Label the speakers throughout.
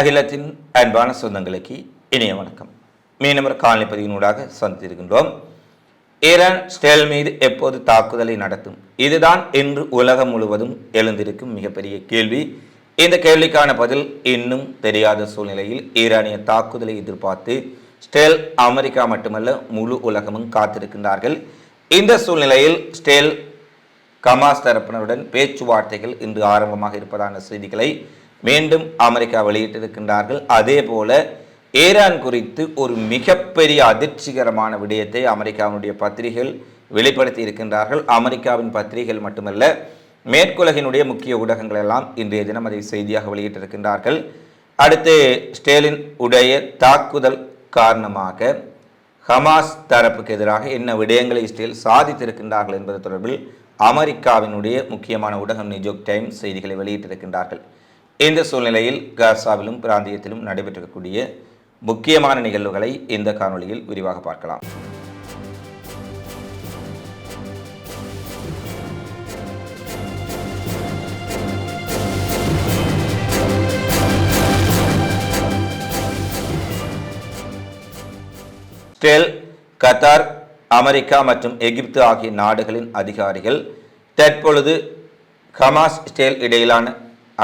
Speaker 1: அகிலத்தின் அன்பான சொந்தங்களுக்கு இணைய வணக்கம். மீனவர் காலனி பதிவினூடாக சந்தித்திருக்கின்றோம். ஈரான் ஸ்டேல் மீது எப்போது தாக்குதலை நடத்தும்? இதுதான் இன்று உலகம் முழுவதும் எழுந்திருக்கும் மிகப்பெரிய கேள்வி. இந்த கேள்விக்கான பதில் இன்னும் தெரியாத சூழ்நிலையில் ஈரானிய தாக்குதலை எதிர்பார்த்து ஸ்டேல் அமெரிக்கா மட்டுமல்ல முழு உலகமும் காத்திருக்கின்றார்கள். இந்த சூழ்நிலையில் ஸ்டேல் கமாஸ் தரப்பினருடன் பேச்சுவார்த்தைகள் இன்று ஆரம்பமாக இருப்பதான செய்திகளை மீண்டும் அமெரிக்கா வெளியிட்டிருக்கின்றார்கள். அதே போல ஈரான் குறித்து ஒரு மிகப்பெரிய அதிர்ச்சிகரமான விடயத்தை அமெரிக்காவினுடைய பத்திரிகைகள் வெளிப்படுத்தி இருக்கின்றார்கள். அமெரிக்காவின் பத்திரிகைகள் மட்டுமல்ல மேற்குலகினுடைய முக்கிய ஊடகங்கள் எல்லாம் இன்றைய தினம் அதை செய்தியாக வெளியிட்டிருக்கின்றார்கள். அடுத்து ஸ்டேலின் உடைய தாக்குதல் காரணமாக ஹமாஸ் தரப்புக்கு எதிராக என்ன விடயங்களை இஸ்ரேல் சாதித்திருக்கின்றார்கள் என்பது தொடர்பில் அமெரிக்காவினுடைய முக்கியமான ஊடகம் நியூயோர்க் டைம்ஸ் செய்திகளை வெளியிட்டிருக்கின்றார்கள். இந்த சூழ்நிலையில் காசாவிலும் பிராந்தியத்திலும் நடைபெற்றிருக்கக்கூடிய முக்கியமான நிகழ்வுகளை இந்த காணொளியில் விரிவாக பார்க்கலாம். ஸ்டேல் கத்தார் அமெரிக்கா மற்றும் எகிப்து ஆகிய நாடுகளின் அதிகாரிகள் தற்பொழுது ஹமாஸ் ஸ்டேல் இடையிலான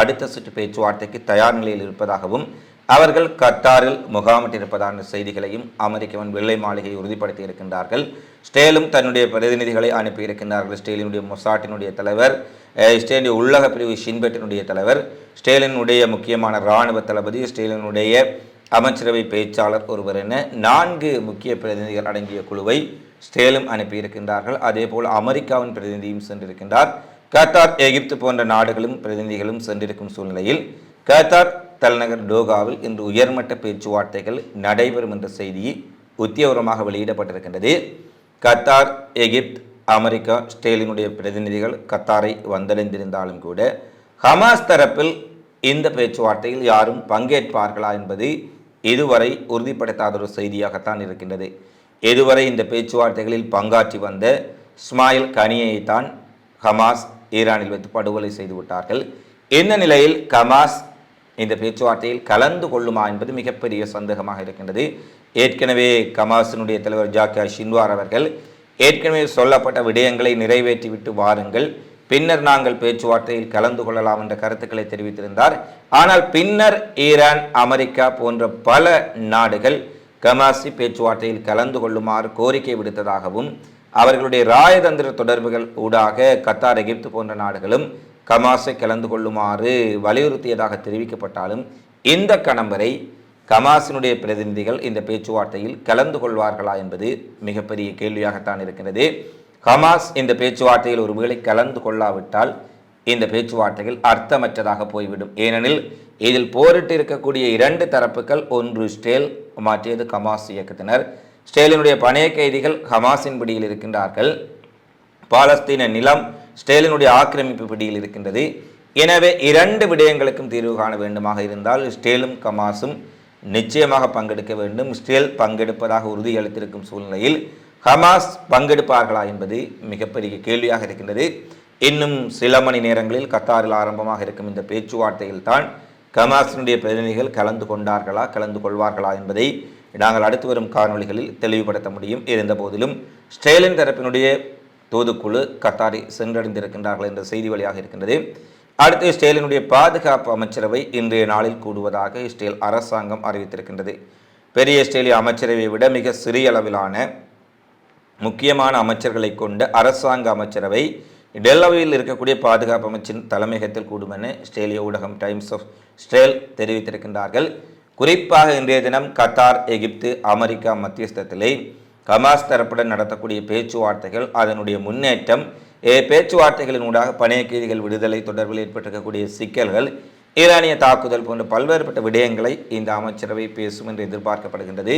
Speaker 1: அடுத்த சுற்று பேச்சுவார்த்தைக்கு தயார் நிலையில் இருப்பதாகவும் அவர்கள் கத்தாரில் முகாமிட்டிருப்பதான செய்திகளையும் அமெரிக்காவின் வெள்ளை மாளிகை உறுதிப்படுத்தி இருக்கின்றார்கள். ஸ்டேலும் தன்னுடைய பிரதிநிதிகளை அனுப்பியிருக்கின்றார்கள் ஸ்டேலினுடைய மொசாட்டினுடைய தலைவர் ஸ்டேலினுடைய உள்ளக பிரிவு ஷின்பெட்டினுடைய தலைவர் ஸ்டேலினுடைய முக்கியமான இராணுவ தளபதி ஸ்டேலினுடைய அமைச்சரவை பேச்சாளர் ஒருவர் என நான்கு முக்கிய பிரதிநிதிகள் அடங்கிய குழுவை ஸ்டேலும் அனுப்பியிருக்கின்றார்கள் அதேபோல் அமெரிக்காவின் பிரதிநிதியும் சென்றிருக்கின்றார். கத்தார் எகிப்து போன்ற நாடுகளும் பிரதிநிதிகளும் சென்றிருக்கும் சூழ்நிலையில் கத்தார் தலைநகர் டோகாவில் இன்று உயர்மட்ட பேச்சுவார்த்தைகள் நடைபெறும் என்ற செய்தி உத்தியோகமாக வெளியிடப்பட்டிருக்கின்றது. கத்தார் எகிப்து அமெரிக்கா ஸ்டேலினுடைய பிரதிநிதிகள் கத்தாரை வந்தடைந்திருந்தாலும் கூட ஹமாஸ் தரப்பில் இந்த பேச்சுவார்த்தையில் யாரும் பங்கேற்பார்களா என்பது இதுவரை உறுதிப்படுத்தாத ஒரு செய்தியாகத்தான் இருக்கின்றது. இதுவரை இந்த பேச்சுவார்த்தைகளில் பங்காற்றி வந்த ஸ்மாயில் கனியைத்தான் ஹமாஸ் ஈரானில் வைத்து படுகொலை செய்துவிட்டார்கள் இந்த நிலையில் கமாஸ் இந்த பேச்சுவார்த்தையில் கலந்து கொள்ளுமா என்பது மிகப்பெரிய சந்தேகமாக இருக்கின்றது. ஏற்கனவே கமாஸினுடைய தலைவர் ஜாக்கியா ஷின்வார் அவர்கள் ஏற்கனவே சொல்லப்பட்ட விடயங்களை நிறைவேற்றிவிட்டு வாருங்கள். பின்னர் நாங்கள் பேச்சுவார்த்தையில் கலந்து கொள்ளலாம் என்ற கருத்துக்களை தெரிவித்திருந்தார். ஆனால் பின்னர் ஈரான் அமெரிக்கா போன்ற பல நாடுகள் கமாசி பேச்சுவார்த்தையில் கலந்து கொள்ளுமாறு கோரிக்கை விடுத்ததாகவும் அவர்களுடைய ராயதந்திர தொடர்புகள் ஊடாக கத்தார் எகிப்து போன்ற நாடுகளும் கமாஸை கலந்து கொள்ளுமாறு வலியுறுத்தியதாக தெரிவிக்கப்பட்டாலும் இந்த கணம் வரை கமாஸினுடைய பிரதிநிதிகள் இந்த பேச்சுவார்த்தையில் கலந்து கொள்வார்களா என்பது மிகப்பெரிய கேள்வியாகத்தான் இருக்கிறது. ஹமாஸ் இந்த பேச்சுவார்த்தையில் ஒருவேளை கலந்து கொள்ளாவிட்டால் இந்த பேச்சுவார்த்தைகள் அர்த்தமற்றதாக போய்விடும். ஏனெனில் இதில் போரிட்டு இருக்கக்கூடிய இரண்டு தரப்புகள் ஒன்று ஸ்டேல் மாற்றியது கமாஸ் இயக்கத்தினர். ஸ்டேலினுடைய பணைய கைதிகள் ஹமாஸின் பிடியில் இருக்கின்றார்கள். பாலஸ்தீன நிலம் ஸ்டேலினுடைய ஆக்கிரமிப்பு பிடியில் இருக்கின்றது. எனவே இரண்டு விடயங்களுக்கும் தீர்வு காண வேண்டுமாக இருந்தால் ஸ்டேலும் கமாஸும் நிச்சயமாக பங்கெடுக்க வேண்டும். ஸ்டேல் பங்கெடுப்பதாக உறுதியளித்திருக்கும் சூழ்நிலையில் ஹமாஸ் பங்கெடுப்பார்களா என்பது மிகப்பெரிய கேள்வியாக இருக்கின்றது. இன்னும் சில மணி நேரங்களில் கத்தாரில் ஆரம்பமாக இருக்கும் இந்த பேச்சுவார்த்தையில் தான் கமாஸினுடைய பிரதிநிதிகள் கலந்து கொண்டார்களா கலந்து கொள்வார்களா என்பதை நாங்கள் அடுத்து வரும் காணொளிகளில் தெளிவுபடுத்த முடியும். இருந்த போதிலும் தரப்பினுடைய தூதுக்குழு கத்தாரை சென்றடைந்திருக்கின்றார்கள் என்ற செய்தி வழியாக இருக்கின்றது. அடுத்து இஸ்ரேலினுடைய பாதுகாப்பு அமைச்சரவை இன்றைய நாளில் கூடுவதாக இஸ்ரேல் அரசாங்கம் அறிவித்திருக்கின்றது. பெரிய இஸ்ரேலிய அமைச்சரவையை விட மிக சிறிய அளவிலான முக்கியமான அமைச்சர்களை கொண்ட அரசாங்க அமைச்சரவை டெல்லவியில் இருக்கக்கூடிய பாதுகாப்பு அமைச்சின் தலைமையகத்தில் கூடும் என ஸ்ட்ரேலிய ஊடகம் டைம்ஸ் ஆஃப் ஸ்ட்ரேல் தெரிவித்திருக்கின்றார்கள். குறிப்பாக இன்றைய தினம் கத்தார் எகிப்து அமெரிக்கா மத்தியஸ்தத்திலே ஹமாஸ் தரப்புடன் நடத்தக்கூடிய பேச்சுவார்த்தைகள் அதனுடைய முன்னேற்றம் பேச்சுவார்த்தைகளின் ஊடாக பணைய கைதிகள் விடுதலை தொடர்பில் ஏற்பட்டிருக்கக்கூடிய சிக்கல்கள் ஈரானிய தாக்குதல் போன்ற பல்வேறுபட்ட விடயங்களை இந்த அமைச்சரவை பேசும் என்று எதிர்பார்க்கப்படுகின்றது.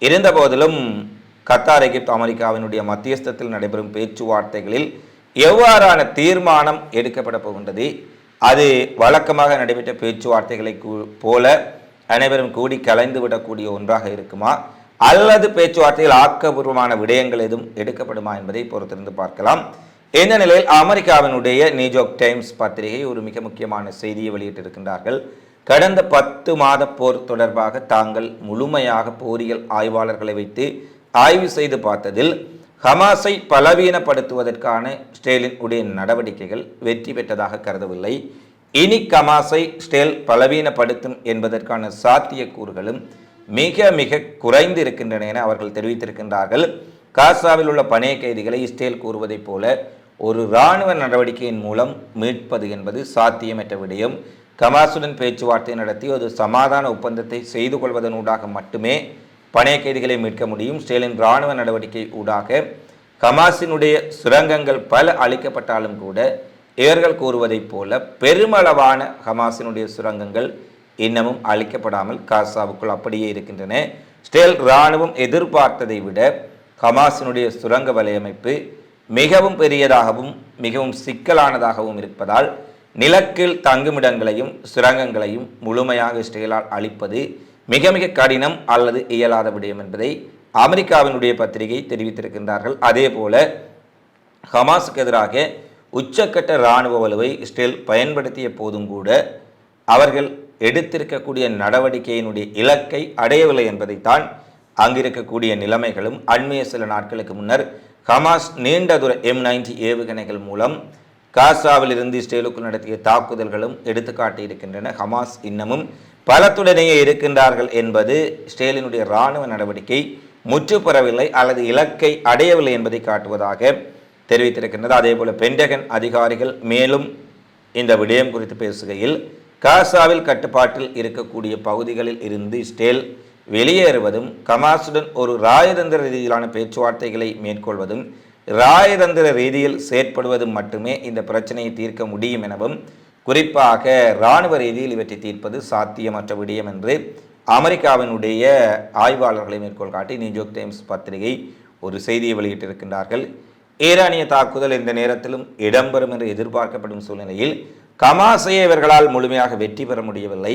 Speaker 1: இருந்தபோதிலும் கத்தார் எகிப்து அமெரிக்காவினுடைய மத்தியஸ்தத்தில் நடைபெறும் பேச்சுவார்த்தைகளில் எவ்வாறான தீர்மானம் எடுக்கப்பட போகின்றது? அது வழக்கமாக நடைபெற்ற பேச்சுவார்த்தைகளை கூ- போல அனைவரும் கூடி கலைந்து விடக்கூடிய ஒன்றாக இருக்குமா? அல்லது பேச்சுவார்த்தையில் ஆக்கப்பூர்வமான விடயங்கள் எதுவும் எடுக்கப்படுமா என்பதை பொறுத்திருந்து பார்க்கலாம். இந்த நிலையில் அமெரிக்காவினுடைய நியூயார்க் டைம்ஸ் பத்திரிகை ஒரு மிக முக்கியமான செய்தியை வெளியிட்டிருக்கின்றார்கள். கடந்த பத்து மாத போர் தொடர்பாக தாங்கள் முழுமையாக போரியல் ஆய்வாளர்களை வைத்து ஆய்வு செய்து பார்த்ததில் ஹமாஸை பலவீனப்படுத்துவதற்கான ஸ்டேலின் உடைய நடவடிக்கைகள் வெற்றி பெற்றதாக கருதவில்லை. இனி கமாசை ஸ்டேல் பலவீனப்படுத்தும் என்பதற்கான சாத்தியக்கூறுகளும் மிக மிக குறைந்து இருக்கின்றன என அவர்கள் தெரிவித்திருக்கின்றார்கள். காசாவில் உள்ள பணைய கைதிகளை இஸ்ரேல் கூறுவதைப் போல ஒரு இராணுவ நடவடிக்கையின் மூலம் மீட்பது என்பது சாத்தியமற்ற விடயம். கமாசுடன் பேச்சுவார்த்தை நடத்தி ஒரு சமாதான ஒப்பந்தத்தை செய்து கொள்வதன் ஊடாக மட்டுமே பணைய கைதிகளை மீட்க முடியும். ஸ்டேலின் இராணுவ நடவடிக்கை ஊடாக கமாசினுடைய சுரங்கங்கள் பல அளிக்கப்பட்டாலும் கூட இவர்கள் கூறுவதைப் போல பெருமளவான ஹமாஸினுடைய சுரங்கங்கள் இன்னமும் அழிக்கப்படாமல் காசாவுக்குள் அப்படியே இருக்கின்றன. ஸ்டேல் இராணுவம் எதிர்பார்த்ததை விட ஹமாஸினுடைய சுரங்க வலையமைப்பு மிகவும் பெரியதாகவும் மிகவும் சிக்கலானதாகவும் இருப்பதால் நிலக்கில் தங்குமிடங்களையும் சுரங்கங்களையும் முழுமையாக இஸ்ரேலால் அளிப்பது மிக மிக கடினம் அல்லது இயலாத விடயம் என்பதை அமெரிக்காவினுடைய பத்திரிகை தெரிவித்திருக்கின்றார்கள். அதே போல ஹமாஸுக்கு எதிராக உச்சக்கட்ட இராணுவ வலுவை இஸ்ரேல் பயன்படுத்திய போதும் கூட அவர்கள் எடுத்திருக்கக்கூடிய நடவடிக்கையினுடைய இலக்கை அடையவில்லை என்பதைத்தான் அங்கிருக்கக்கூடிய நிலைமைகளும் அண்மைய சில நாட்களுக்கு முன்னர் ஹமாஸ் நீண்ட தூர எம் நைன்டி ஏவுகணைகள் மூலம் காசாவில் இருந்து இஸ்ரேலுக்குள் நடத்திய தாக்குதல்களும் எடுத்துக்காட்டி இருக்கின்றன ஹமாஸ் இன்னமும் பலத்துடனேயே இருக்கின்றார்கள் என்பது இஸ்ரேலினுடைய இராணுவ நடவடிக்கை முற்றுப்பெறவில்லை அல்லது இலக்கை அடையவில்லை என்பதை காட்டுவதாக தெரிவித்திருக்கின்றது. அதேபோல பென்டகன் அதிகாரிகள் மேலும் இந்த விடயம் குறித்து பேசுகையில் காசாவில் கட்டுப்பாட்டில் இருக்கக்கூடிய பகுதிகளில் இருந்து இஸ்ரேல் வெளியேறுவதும் கமாசுடன் ஒரு ராயதந்திர ரீதியிலான பேச்சுவார்த்தைகளை மேற்கொள்வதும் ராயதந்திர ரீதியில் செயற்படுவதும் மட்டுமே இந்த பிரச்சனையை தீர்க்க முடியும் எனவும் குறிப்பாக இராணுவ ரீதியில் இவற்றை தீர்ப்பது சாத்தியமற்ற விடயம் என்று அமெரிக்காவினுடைய ஆய்வாளர்களை மேற்கோள் காட்டி நியூயோர்க் டைம்ஸ் பத்திரிகை ஒரு செய்தியை வெளியிட்டிருக்கின்றார்கள். ஈரானிய தாக்குதல் இந்த நேரத்திலும் இடம்பெறும் என்று எதிர்பார்க்கப்படும் சூழ்நிலையில் கமாஸையை இவர்களால் முழுமையாக வெற்றி பெற முடியவில்லை.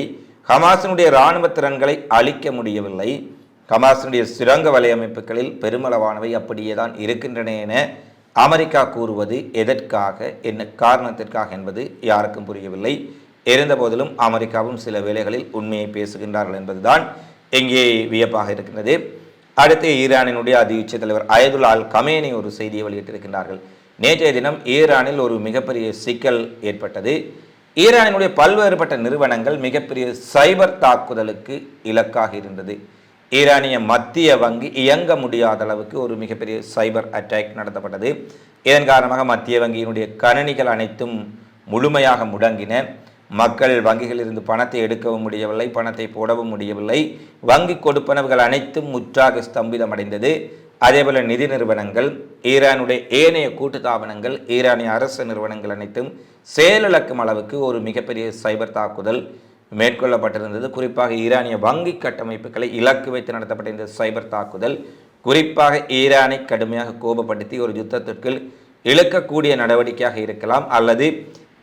Speaker 1: ஹமாஸினுடைய இராணுவ திறன்களை அழிக்க முடியவில்லை. ஹமாஸினுடைய சுரங்க வலையமைப்புகளில் பெருமளவானவை அப்படியே தான் இருக்கின்றன என அமெரிக்கா கூறுவது எதற்காக என்ன காரணத்திற்காக என்பது யாருக்கும் புரியவில்லை. இருந்தபோதிலும் அமெரிக்காவும் சில வேளைகளில் உண்மையை பேசுகின்றார்கள் என்பதுதான் இங்கே வியப்பாக இருக்கின்றது. அடுத்து ஈரானினுடைய அதியுச்ச தலைவர் அயதுல் அல் கமேனி ஒரு செய்தியை வெளியிட்டிருக்கின்றார்கள். நேற்றைய தினம் ஈரானில் ஒரு மிகப்பெரிய சிக்கல் ஏற்பட்டது. ஈரானினுடைய பல்வேறுபட்ட நிறுவனங்கள் மிகப்பெரிய சைபர் தாக்குதலுக்கு இலக்காக இருந்தது. ஈரானிய மத்திய வங்கி இயங்க முடியாத அளவுக்கு ஒரு மிகப்பெரிய சைபர் அட்டாக் நடத்தப்பட்டது. இதன் காரணமாக மத்திய வங்கியினுடைய கணினிகள் அனைத்தும் முழுமையாக முடங்கின. மக்கள் வங்கிகளிலிருந்து பணத்தை எடுக்கவும் முடியவில்லை பணத்தை போடவும் முடியவில்லை. வங்கி கொடுப்பனவுகள் அனைத்தும் முற்றாக ஸ்தம்பிதமடைந்தது. அதேபோல நிதி நிறுவனங்கள் ஈரானுடைய ஏனைய கூட்டுத்தாபனங்கள் ஈரானிய அரசு நிறுவனங்கள் அனைத்தும் செயலிழக்கும் அளவுக்கு ஒரு மிகப்பெரிய சைபர் தாக்குதல் மேற்கொள்ளப்பட்டிருந்தது. குறிப்பாக ஈரானிய வங்கி கட்டமைப்புகளை இலக்கு வைத்து நடத்தப்பட்ட இந்த சைபர் தாக்குதல் குறிப்பாக ஈரானை கடுமையாக கோபப்படுத்தி ஒரு யுத்தத்திற்குள் இழுக்கக்கூடிய நடவடிக்கையாக இருக்கலாம் அல்லது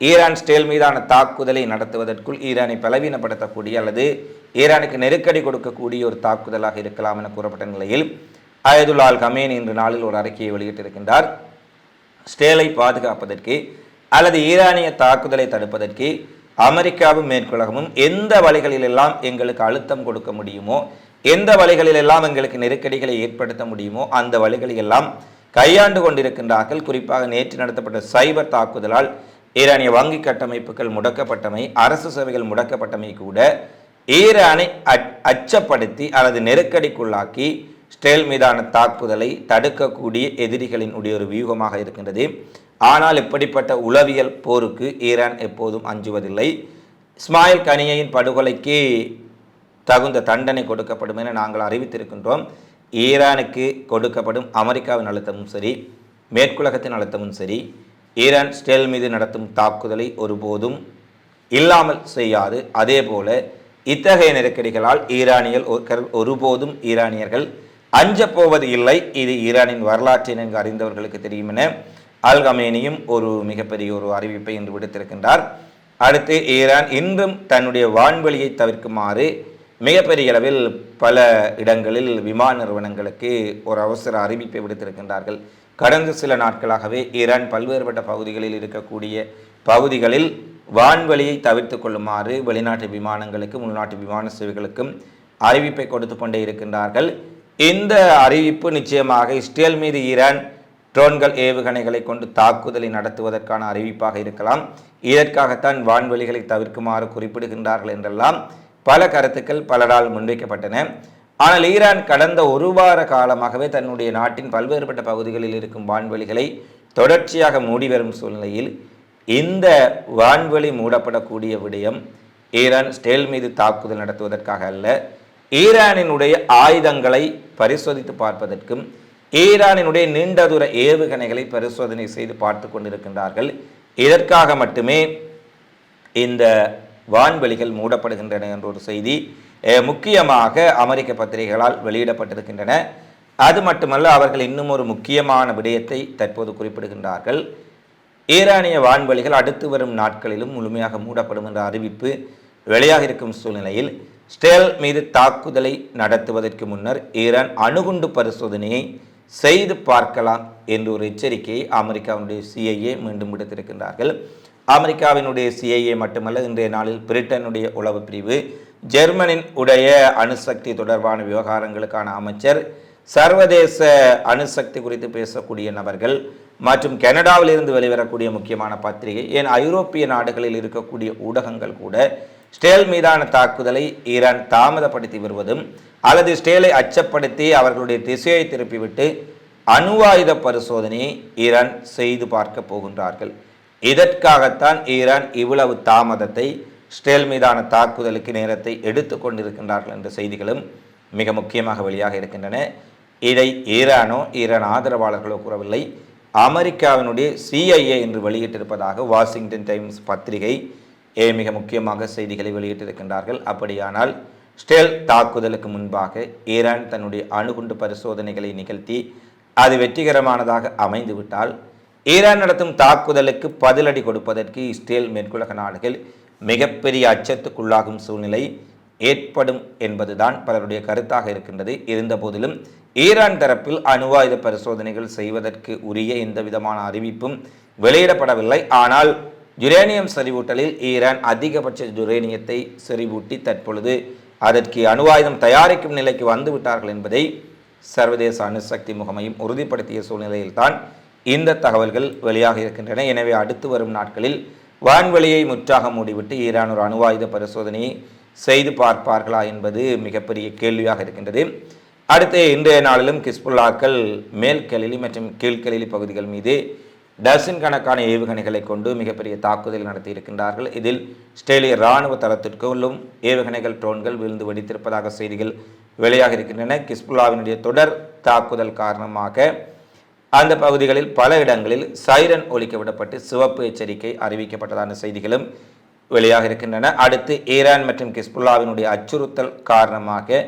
Speaker 1: ஈரான் ஸ்டேல் மீதான தாக்குதலை நடத்துவதற்குள் ஈரானை பலவீனப்படுத்தக்கூடிய அல்லது ஈரானுக்கு நெருக்கடி கொடுக்கக்கூடிய ஒரு தாக்குதலாக இருக்கலாம் என கூறப்பட்ட நிலையில் அயதுல்லால் கமேன் இன்று நாளில் ஒரு அறிக்கையை வெளியிட்டிருக்கின்றார். ஸ்டேலை பாதுகாப்பதற்கு அல்லது ஈரானிய தாக்குதலை தடுப்பதற்கு அமெரிக்காவும் மேற்குலகமும் எந்த வழிகளிலெல்லாம் எங்களுக்கு அழுத்தம் கொடுக்க முடியுமோ எந்த வழிகளிலெல்லாம் எங்களுக்கு நெருக்கடிகளை ஏற்படுத்த முடியுமோ அந்த வழிகளையெல்லாம் கையாண்டு கொண்டிருக்கின்றார்கள். குறிப்பாக நேற்று நடத்தப்பட்ட சைபர் தாக்குதலால் ஈரானிய வங்கி கட்டமைப்புகள் முடக்கப்பட்டமை அரசு சேவைகள் முடக்கப்பட்டமை கூட ஈரானை அச்சப்படுத்தி அல்லது நெருக்கடிக்குள்ளாக்கி ஸ்டேல் மீதான தாக்குதலை தடுக்கக்கூடிய எதிரிகளின் உடைய ஒரு வியூகமாக இருக்கின்றது. ஆனால் இப்படிப்பட்ட உளவியல் போருக்கு ஈரான் எப்போதும் அஞ்சுவதில்லை. இஸ்மாயில் கனியையின் படுகொலைக்கு தகுந்த தண்டனை கொடுக்கப்படும் என நாங்கள் அறிவித்திருக்கின்றோம். ஈரானுக்கு கொடுக்கப்படும் அமெரிக்காவின் அழுத்தமும் சரி மேற்குலகத்தின் அழுத்தமும் சரி ஈரான் ஸ்டேல் மீது நடத்தும் தாக்குதலை ஒருபோதும் இல்லாமல் செய்யாது. அதே போல இத்தகைய நெருக்கடிகளால் ஈரானியல் ஒருபோதும் ஈரானியர்கள் அஞ்சப்போவது இல்லை. இது ஈரானின் வரலாற்றை நன்கு அறிந்தவர்களுக்கு தெரியும் என அல்கமேனியும் ஒரு மிகப்பெரிய ஒரு அறிவிப்பை இன்று விடுத்திருக்கின்றார். அடுத்து ஈரான் இன்றும் தன்னுடைய வான்வெளியை தவிர்க்குமாறு மிகப்பெரிய அளவில் பல இடங்களில் விமான நிறுவனங்களுக்கு ஒரு அவசர அறிவிப்பை விடுத்திருக்கின்றார்கள். கடந்த சில நாட்களாகவே ஈரான் பல்வேறுபட்ட பகுதிகளில் இருக்கக்கூடிய பகுதிகளில் வான்வழியை தவிர்த்து கொள்ளுமாறு வெளிநாட்டு விமானங்களுக்கும் உள்நாட்டு விமான சேவைகளுக்கும் அறிவிப்பை கொடுத்து கொண்டே இருக்கின்றார்கள். இந்த அறிவிப்பு நிச்சயமாக இஸ்ரேல் மீது ஈரான் ட்ரோன்கள் ஏவுகணைகளை கொண்டு தாக்குதலை நடத்துவதற்கான அறிவிப்பாக இருக்கலாம். இதற்காகத்தான் வான்வெளிகளை தவிர்க்குமாறு குறிப்பிடுகின்றார்கள் என்றெல்லாம் பல கருத்துக்கள் பலரால் முன்வைக்கப்பட்டன. ஆனால் ஈரான் கடந்த ஒரு வார காலமாகவே தன்னுடைய நாட்டின் பல்வேறுபட்ட பகுதிகளில் இருக்கும் வான்வெளிகளை தொடர்ச்சியாக மூடி வரும் சூழ்நிலையில் இந்த வான்வெளி மூடப்படக்கூடிய விடயம் ஈரான் ஸ்டேல் மீது தாக்குதல் நடத்துவதற்காக அல்ல ஈரானினுடைய ஆயுதங்களை பரிசோதித்து பார்ப்பதற்கும் ஈரானினுடைய நீண்ட தூர ஏவுகணைகளை பரிசோதனை செய்து பார்த்து கொண்டிருக்கின்றார்கள். இதற்காக மட்டுமே இந்த வான்வெளிகள் மூடப்படுகின்றன என்ற ஒரு செய்தி முக்கியமாக அமெரிக்க பத்திரிகைகளால் வெளியிடப்பட்டிருக்கின்றன. அது மட்டுமல்ல அவர்கள் இன்னும் ஒரு முக்கியமான விடயத்தை தற்போது குறிப்பிடுகின்றார்கள். ஈரானிய வான்வெளிகள் அடுத்து வரும் நாட்களிலும் முழுமையாக மூடப்படும் என்ற அறிவிப்பு வெளியாக இருக்கும் சூழ்நிலையில் ஸ்டேல் மீது தாக்குதலை நடத்துவதற்கு முன்னர் ஈரான் அணுகுண்டு பரிசோதனையை செய்து பார்க்கலாம் என்ற ஒரு எச்சரிக்கையை அமெரிக்காவினுடைய சிஐஏ மீண்டும் விடுத்திருக்கின்றார்கள். அமெரிக்காவினுடைய சிஐஏ மட்டுமல்ல இன்றைய நாளில் பிரிட்டனுடைய உளவு பிரிவு ஜெர்மனின் உடைய அணுசக்தி தொடர்பான விவகாரங்களுக்கான அமைச்சர் சர்வதேச அணுசக்தி குறித்து பேசக்கூடிய நபர்கள் மற்றும் கனடாவில் இருந்து வெளிவரக்கூடிய முக்கியமான பத்திரிகை ஏன் ஐரோப்பிய நாடுகளில் இருக்கக்கூடிய ஊடகங்கள் கூட ஸ்டேல் மீதான தாக்குதலை ஈரான் தாமதப்படுத்தி வருவதும் அல்லது ஸ்டேலை அச்சப்படுத்தி அவர்களுடைய திசையை திருப்பிவிட்டு அணு ஆயுத பரிசோதனையை ஈரான் செய்து பார்க்க போகின்றார்கள். இதற்காகத்தான் ஈரான் இவ்வளவு தாமதத்தை ஸ்டேல் மீதான தாக்குதலுக்கு நேரத்தை எடுத்து கொண்டிருக்கின்றார்கள் என்ற செய்திகளும் மிக முக்கியமாக வெளியாக இருக்கின்றன. இதை ஈரானோ ஈரான் ஆதரவாளர்களோ கூறவில்லை. அமெரிக்காவினுடைய சிஐஏ என்று வெளியிட்டிருப்பதாக வாஷிங்டன் டைம்ஸ் பத்திரிகை ஏ மிக முக்கியமாக செய்திகளை வெளியிட்டிருக்கின்றார்கள். அப்படியானால் ஸ்டேல் தாக்குதலுக்கு முன்பாக ஈரான் தன்னுடைய அணுகுண்டு பரிசோதனைகளை நிகழ்த்தி அது வெற்றிகரமானதாக அமைந்துவிட்டால் ஈரான் நடத்தும் தாக்குதலுக்கு பதிலடி கொடுப்பதற்கு இஸ்ரேல் மேற்குலக நாடுகள் மிகப்பெரிய அச்சத்துக்குள்ளாகும் சூழ்நிலை ஏற்படும் என்பதுதான் பலருடைய கருத்தாக இருக்கின்றது. இருந்தபோதிலும் ஈரான் தரப்பில் அணுவாயுத பரிசோதனைகள் செய்வதற்கு உரிய எந்த விதமான அறிவிப்பும் வெளியிடப்படவில்லை. ஆனால் யுரேனியம் செறிவூட்டலில் ஈரான் அதிகபட்ச யுரேனியத்தை செறிவூட்டி தற்பொழுது அதற்கு அணுவாயுதம் தயாரிக்கும் நிலைக்கு வந்துவிட்டார்கள் என்பதை சர்வதேச அணுசக்தி முகமையும் உறுதிப்படுத்திய சூழ்நிலையில்தான் இந்த தகவல்கள் வெளியாக இருக்கின்றன. எனவே அடுத்து வரும் நாட்களில் வான்வெளியை முற்றாக மூடிவிட்டு ஈரான் ஒரு அணுவாயுத பரிசோதனையை செய்து பார்ப்பார்களா என்பது மிகப்பெரிய கேள்வியாக இருக்கின்றது. அடுத்து இன்றைய நாளிலும் கிஸ்புல்லாக்கள் மேல் கலிலி மற்றும் கீழ்கலிலி பகுதிகள் மீது டசின் கணக்கான ஏவுகணைகளை கொண்டு மிகப்பெரிய தாக்குதல் நடத்தி இருக்கின்றார்கள் இதில் ஸ்டேலிய இராணுவ தளத்திற்குள்ளும் ஏவுகணைகள் ட்ரோன்கள் விழுந்து வெடித்திருப்பதாக செய்திகள் வெளியாக இருக்கின்றன. கிஸ்புல்லாவினுடைய தொடர் தாக்குதல் காரணமாக அந்த பகுதிகளில் பல இடங்களில் சைரன் ஒழிக்க விடப்பட்டு சிவப்பு எச்சரிக்கை அறிவிக்கப்பட்டதான செய்திகளும் வெளியாக இருக்கின்றன. அடுத்து ஈரான் மற்றும் கிஸ்புல்லாவினுடைய அச்சுறுத்தல் காரணமாக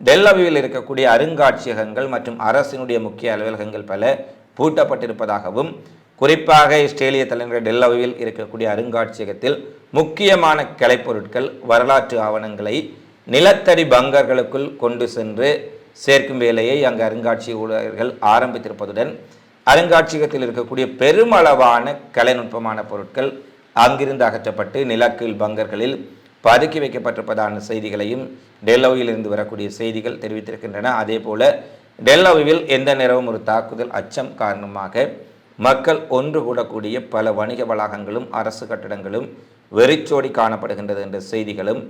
Speaker 1: டெல்லவியில் இருக்கக்கூடிய அருங்காட்சியகங்கள் மற்றும் அரசினுடைய முக்கிய அலுவலகங்கள் பல பூட்டப்பட்டிருப்பதாகவும் குறிப்பாக இஸ்ரேலிய தலைநகர் டெல்லவியில் இருக்கக்கூடிய அருங்காட்சியகத்தில் முக்கியமான கலைப்பொருட்கள் வரலாற்று ஆவணங்களை நிலத்தடி பங்கர்களுக்குள் கொண்டு சென்று சேர்க்கும் வேலையை அங்கு அருங்காட்சியக ஊழியர்கள் ஆரம்பித்திருப்பதுடன் அருங்காட்சியகத்தில் இருக்கக்கூடிய பெருமளவான கலைநுட்பமான பொருட்கள் அங்கிருந்து அகற்றப்பட்டு நிலக்கீழ் பங்கர்களில் பதுக்கி வைக்கப்பட்டிருப்பதான செய்திகளையும் டெல்லோவிலிருந்து வரக்கூடிய செய்திகள் தெரிவித்திருக்கின்றன. அதே போல டெல்லோவில் எந்த நேரமும் ஒரு தாக்குதல் அச்சம் காரணமாக மக்கள் ஒன்று கூடக்கூடிய பல வணிக வளாகங்களும் அரசு கட்டடங்களும் வெறிச்சோடி காணப்படுகின்றது என்ற செய்திகளும்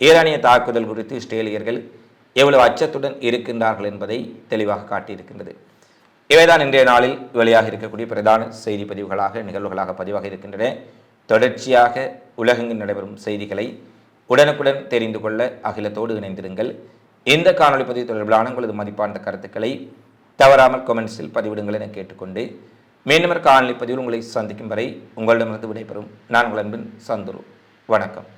Speaker 1: ஈரானிய தாக்குதல் குறித்து இஸ்ரேலியர்கள் எவ்வளவு அச்சத்துடன் இருக்கின்றார்கள் என்பதை தெளிவாக காட்டியிருக்கின்றது. இவைதான் இன்றைய நாளில் வெளியாக இருக்கக்கூடிய பிரதான செய்தி பதிவுகளாக நிகழ்வுகளாக பதிவாக இருக்கின்றன. தொடர்ச்சியாக உலகெங்கில் நடைபெறும் செய்திகளை உடனுக்குடன் தெரிந்து கொள்ள அகிலத்தோடு இணைந்திருங்கள். இந்த காணொளி பதிவு தொடர்பிலான உங்களது மதிப்பான கருத்துக்களை தவறாமல் கொமெண்ட்ஸில் பதிவிடுங்கள் என கேட்டுக்கொண்டு மீண்டும் காணொலி பதிவில் உங்களை சந்திக்கும் வரை உங்களிடமிருந்து விடைபெறும். நான் உங்கள் அன்பின் சந்துரு. வணக்கம்.